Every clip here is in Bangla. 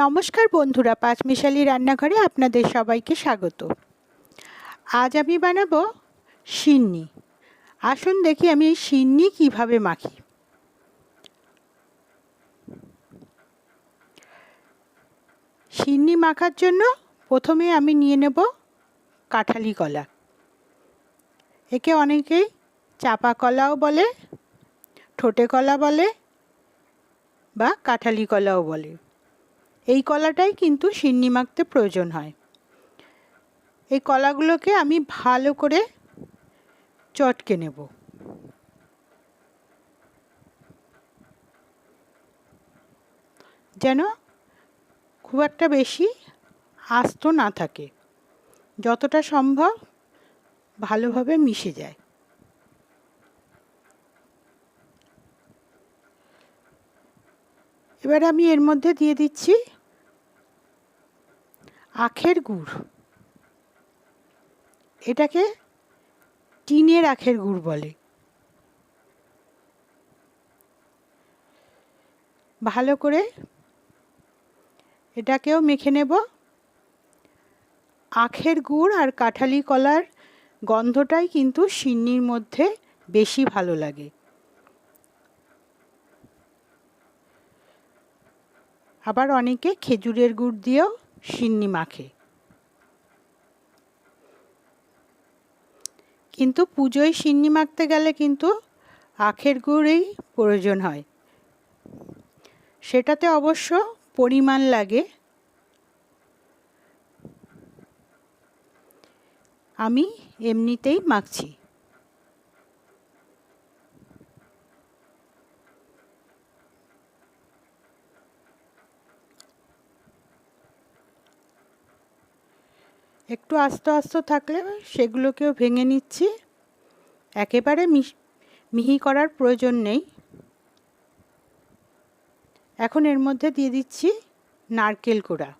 নমস্কার বন্ধুরা, পাঁচমিশালি রান্নাঘরে আপনাদের সবাইকে স্বাগত। আজ আমি বানাবো সিন্নি আসুন দেখি আমি এই সিন্নি কীভাবে মাখি। সিন্নি মাখার জন্য প্রথমে আমি নিয়ে নেব কাঁঠালি কলা। একে অনেকেই চাপা কলাও বলে, ঠোঁটে কলা বলে বা কাঁঠালি কলাও বলে। এই কলাটাই কিন্তু সিন্নি মাখতে প্রয়োজন হয়। এই কলাগুলোকে আমি ভালো করে চটকে নেব। যেন খুব একটা বেশি আস্ত না থাকে, যতটা সম্ভব ভালোভাবে মিশে যায়। এবার আমি এর মধ্যে দিয়ে দিচ্ছি আখের গুড়। এটাকে টিনের আখের গুড় বলে। ভালো করে এটাকেও মেখে নেব। আখের গুড় আর কাঁঠালি কলার গন্ধটাই কিন্তু সিন্নির মধ্যে বেশি ভালো লাগে। আবার অনেকে খেজুরের গুড় দিয়েও সিন্নি মাখে। কিন্তু পুজোয় সিন্নি মাখতে গেলে কিন্তু আখের গুড়েই প্রয়োজন হয়। সেটাতে অবশ্য পরিমাণ লাগে। আমি এমনিতেই মাখছি। একটু আস্তে আস্তে থাকলে সেগুলোকেও ভেঙে নিচ্ছি। একেবারে মিহি করার প্রয়োজন নেই। এখন এর মধ্যে দিয়ে দিচ্ছি নারকেল কোড়া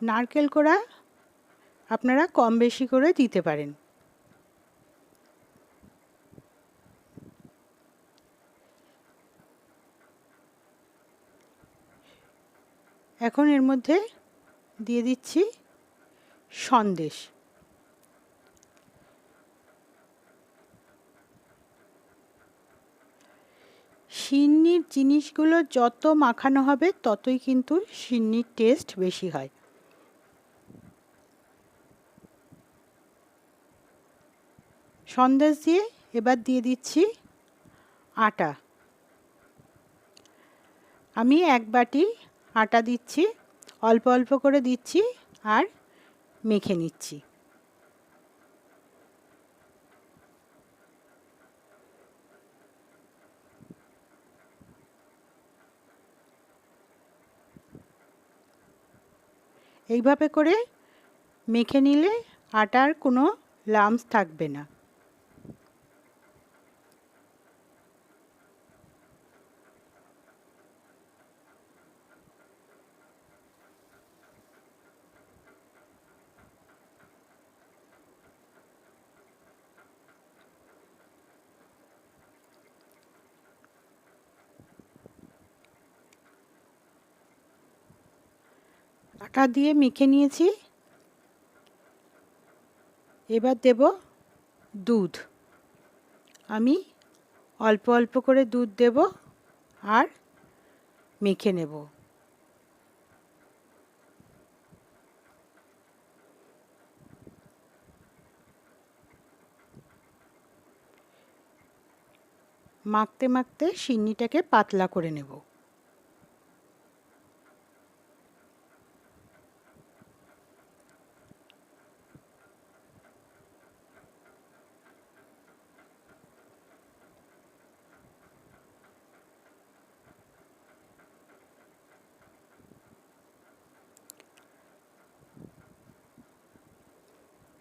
নারকেল কোড়া আপনারা কম বেশি করে দিতে পারেন। এখন এর মধ্যে দিয়ে দিচ্ছি সন্দেশ। সিন্নির জিনিসগুলো যত মাখানো হবে, ততই কিন্তু সিন্নির টেস্ট বেশি হয়। সন্দেশ দিয়ে এবার দিয়ে দিচ্ছি আটা। আমি এক বাটি আটা দিচ্ছি, অল্প অল্প করে দিচ্ছি আর মেখে নিচ্ছি। এইভাবে করে মেখে নিলে আটার কোনো লামস থাকবে না। আটা দিয়ে মেখে নিয়েছি। এবার দেব দুধ। আমি অল্প অল্প করে দুধ দেব আর মেখে নেব। মাখতে মাখতে সিন্নিটাকে পাতলা করে নেব।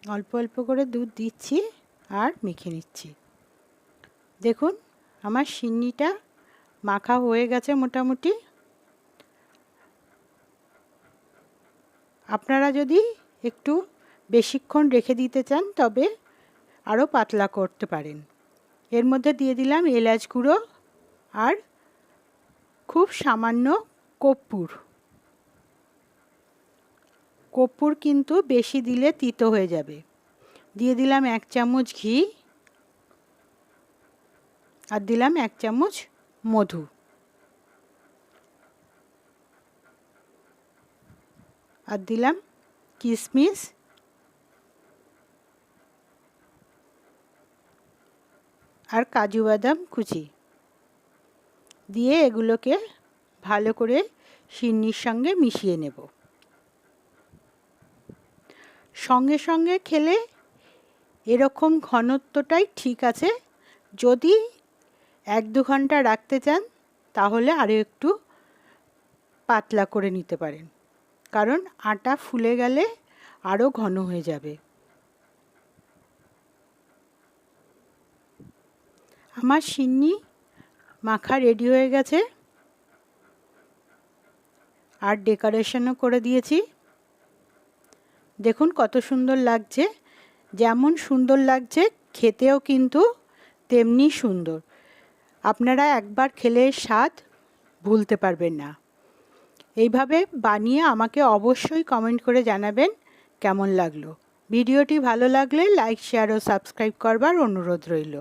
অল্প অল্প করে দুধ দিচ্ছি আর মেখে নিচ্ছি। দেখুন, আমার সিন্নিটা মাখা হয়ে গেছে মোটামুটি। আপনারা যদি একটু বেশিক্ষণ রেখে দিতে চান, তবে আরও পাতলা করতে পারেন। এর মধ্যে দিয়ে দিলাম এলাচ গুঁড়ো আর খুব সামান্য কর্পূর। কর্পূর কিন্তু বেশি দিলে তিতো হয়ে যাবে। দিয়ে দিলাম এক চামচ ঘি আর দিলাম এক চামচ মধু। আর দিলাম কিশমিশ আর কাজু বাদাম কুচি। দিয়ে এগুলোকে ভালো করে সিন্নির সঙ্গে মিশিয়ে নেব। সঙ্গে সঙ্গে খেলে এরকম ঘনত্বটাই ঠিক আছে। যদি এক দু ঘণ্টা রাখতে চান, তাহলে আরও একটু পাতলা করে নিতে পারেন। কারণ আটা ফুলে গেলে আরও ঘন হয়ে যাবে। আমার সিন্নি মাখা রেডি হয়ে গেছে। আর ডেকোরেশনও করে দিয়েছি। দেখুন কত সুন্দর লাগছে। যেমন সুন্দর লাগছে, খেতেও কিন্তু তেমনি সুন্দর। আপনারা একবার খেলে স্বাদ ভুলতে পারবেন না। এইভাবে বানিয়ে আমাকে অবশ্যই কমেন্ট করে জানাবেন কেমন লাগল। ভিডিওটি ভালো লাগলে লাইক শেয়ার ও সাবস্ক্রাইব করবার অনুরোধ রইল।